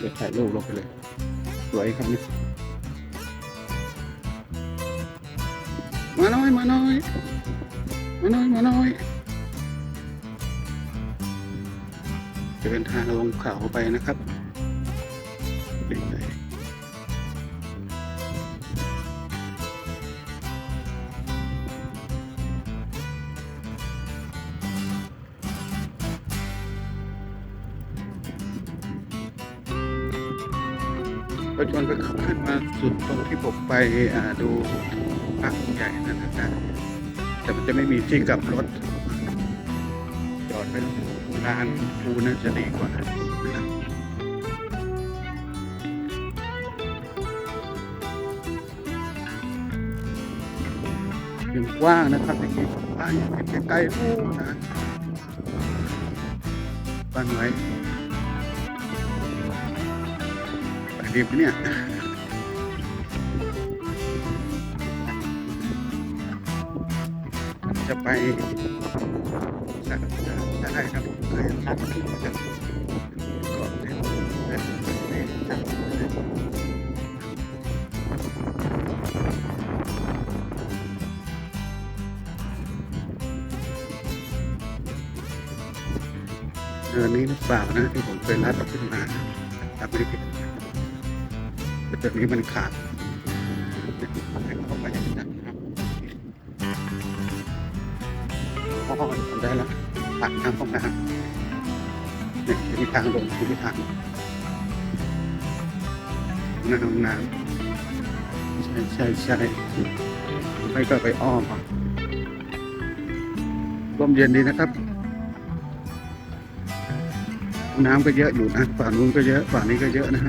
เดี๋ยวถ่ายรูปลงไปเลย สวยครับนี่มาน้อย มาน้อย มาน้อย มาน้อย จะเป็นทางลงเขาไปนะครับ ก็จนก็ขึ้นมาสุดตรงที่ผมไปดูพระองใหญ่นั่นนะครับแต่มันจะไม่มีที่กลับรถ จอดเป็นลานปูน่าจะดีกว่านะยังกว้างนะครับอย่างนี้บ้านยังเห็นไกลๆนู่นนะบ้านไว้ ดีไหมเนี่ยจะไปได้ได้ครับเคยทักขึ้นมาจากก่อนเนี่ยได้ได้เดือนนี้หรือเปล่านะที่ผมเคยรัดขึ้นมาทำไม่ผิด แต่เดือนนี้มันขาดเข้าไปนะครับอ๋อทำได้แล้วปากทางห้องน้ำเนี่ยมีทางลงมีทางน้าห้องน้ำใช่ใช่ใช่ไม่ก็ไปอ้อมอะลมเย็นดีนะครับ น้ำก็เยอะอยู่นะฝั่งนู้นก็เยอะฝั่งนี้ก็เยอะนะฮะ